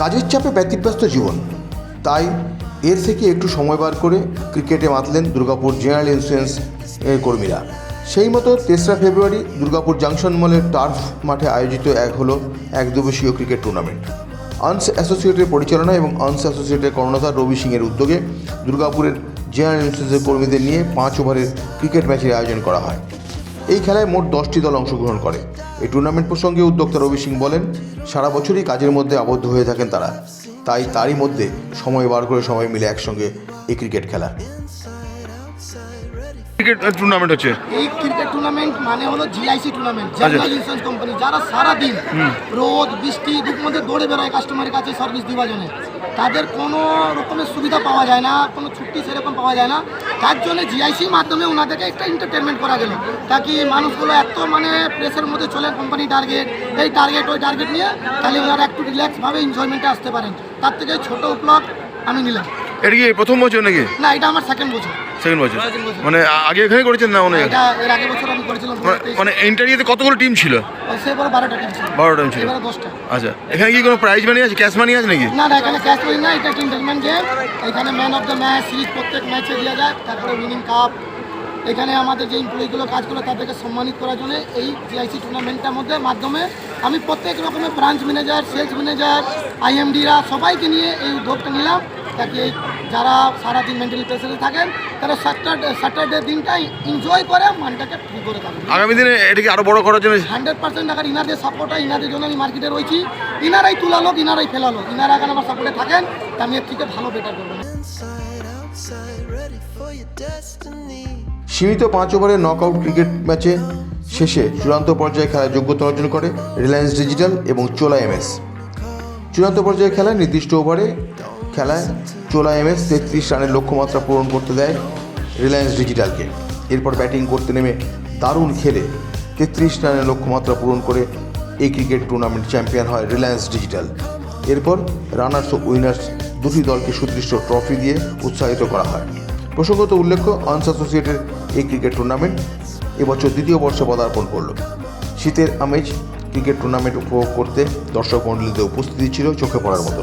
কাজের চাপে ব্যতিব্যস্ত জীবন। তাই এর থেকে একটু সময় বার করে ক্রিকেটে মাতলেন দুর্গাপুর জেনারেল ইন্স্যুরেন্স কর্মীরা। সেই মতো তেসরা ফেব্রুয়ারি দুর্গাপুর জাংশন মলের টার্ফ মাঠে আয়োজিত এক হলো এক দিবসীয় ক্রিকেট টুর্নামেন্ট। আনস অ্যাসোসিয়েটের পরিচালনা এবং আনস অ্যাসোসিয়েটের কর্ণধার রবি সিংয়ের উদ্যোগে দুর্গাপুরের জেনারেল ইন্স্যুরেন্সের কর্মীদের নিয়ে পাঁচ ওভারের ক্রিকেট ম্যাচের আয়োজন করা হয়। এই খেলায় মোট দশটি দল অংশগ্রহণ করে। এই টুর্নামেন্ট প্রসঙ্গে উদ্যোক্তা রবি সিং বলেন সারা বছরই কাজের মধ্যে আবদ্ধ হয়ে থাকেন তারা। তাই তারই মধ্যে সময় বার করে সবাই মিলে একসঙ্গে এই ক্রিকেট খেলা ক্রিকেট টুর্নামেন্ট হচ্ছে? এই ক্রিকেট টুর্নামেন্ট মানে হলো GIC tournament general insurance company যারা সারা দিন রোদ বৃষ্টি দুপুর মধ্যে দৌড়ে বেরোয় কাস্টমারের কাছে সার্ভিস দেওয়ার জন্য। তাদের কোনো রকমের সুবিধা পাওয়া যায় না কোনো ছুটি সেরকম পাওয়া যায় না। তার জন্য জিআইসির মাধ্যমে ওনাদেরকে একটা এন্টারটেনমেন্ট করা গেল। তাকে মানুষগুলো এত মানে প্রেসের মধ্যে চলে কোম্পানি টার্গেট এই টার্গেট ওই টার্গেট নিয়ে তাহলে ওনারা একটু রিল্যাক্সভাবে এনজয়মেন্টে আসতে পারেন। তার থেকে ছোট উপলব্ধ আমি নিলাম। এটা কি প্রথম বছর নাকি? না এটা আমার সেকেন্ড বছর। সেকেন্ড বছর মানে আগে এখানে করেছেন না অনেক মানে- মানে ইন্টারভিউতে কতগুলো টিম ছিল? বারোটা টিম ছিল। টিম ছিল। দশটা। আচ্ছা এখানে কি কোনো প্রাইজ মানি আছে? ক্যাশ মানি আছে নাকি? না না এখানে ক্যাশ করি না এটা এন্টারটেনমেন্ট গেম এখানে man of the match series প্রত্যেক ম্যাচে দেওয়া যায় তারপরে উইনিং কাপ এখানে আমাদের যে এমপ্লয়িগুলো কাজ করে তাদেরকে সম্মানিত করার জন্য এই জিআইসি টুর্নামেন্টটার মধ্যে মাধ্যমে আমি প্রত্যেক রকমের ব্রাঞ্চ ম্যানেজার সেলস ম্যানেজার আইএমডিরা সবাইকে নিয়ে এই উদ্যোগটা নিলাম তাকে যারা সারাদিন মেন্টালি প্রেসারে থাকেন তারা স্যাটারডে স্যাটারডে দিনটাই এনজয় করে মানটাকে ফ্রি করে থাকেন আগামী দিনে এটাকে আরও বড় করার জন্য হান্ড্রেড পার্সেন্ট টাকার ইনাদের সাপোর্ট হয় ইনাদের জন্য আমি মার্কেটে রয়েছি ইনারাই তুলালো ইনারাই ফেলালো ইনারা এখন আমার সাপোর্টে থাকেন তা আমি এর থেকে ভালো বেটার করব. সীমিত পাঁচ ওভারের নকআউট ক্রিকেট ম্যাচে শেষে চূড়ান্ত পর্যায়ে খেলায় যোগ্যতা অর্জন করে রিলায়েন্স ডিজিটাল এবং চোলা এমএস চূড়ান্ত পর্যায়ে খেলায় নির্দিষ্ট ওভারে খেলায় চোলা এমএস তেত্রিশ রানের লক্ষ্যমাত্রা পূরণ করতে দেয় রিলায়েন্স ডিজিটালকে। এরপর ব্যাটিং করতে নেমে দারুণ খেলে তেত্রিশ রানের লক্ষ্যমাত্রা পূরণ করে এই ক্রিকেট টুর্নামেন্ট চ্যাম্পিয়ন হয় রিলায়েন্স ডিজিটাল। এরপর রানার্স ও উইনার্স দুটি দলকে সুদৃষ্ট ট্রফি দিয়ে উৎসাহিত করা হয়। প্রসঙ্গত উল্লেখ্য, আনস অ্যাসোসিয়েটের এই ক্রিকেট টুর্নামেন্ট এবছর দ্বিতীয় বর্ষে পদার্পণ করল। শীতের আমেজ ক্রিকেট টুর্নামেন্ট উপভোগ করতে দর্শক মণ্ডলীতে উপস্থিতি ছিল চোখে পড়ার মতো।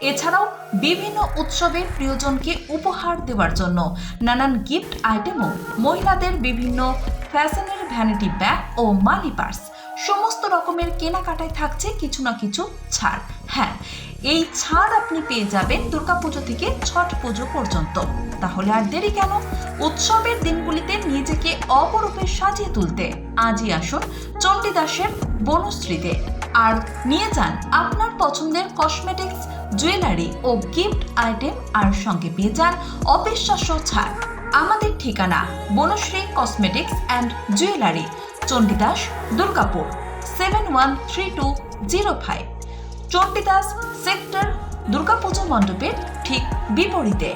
এছাড়াও বিভিন্ন উৎসবে প্রিয়জনকে উপহার দেওয়ার জন্য নানান গিফট আইটেমও মহিলাদের বিভিন্ন ফ্যাশনের ভ্যানিটি ব্যাগ ও মানি পার্স সমস্ত রকমের কেনাকাটায় থাকছে কিছু না কিছু ছাড়। হ্যাঁ এই ছাড় আপনি পেয়ে যাবেন দুর্গাপুজো থেকে ছট পুজো পর্যন্ত। তাহলে আর দেরি কেন? উৎসবের দিনগুলিতে নিজেকে অপরূপে সাজিয়ে তুলতে। আজই আসুন চণ্ডীদাসের বনশ্রীতে। আর নিয়ে যান আপনার পছন্দের কসমেটিক্স জুয়েলারি ও গিফট আইটেম আর সঙ্গে পেয়ে যান অবিশ্বাস্য ছাড়। আমাদের ঠিকানা Banashree cosmetics and jewellery Chandidas, Durgapur seven one three two zero five Chandidas sector Durga Puja মণ্ডপের ঠিক বিপরীতে।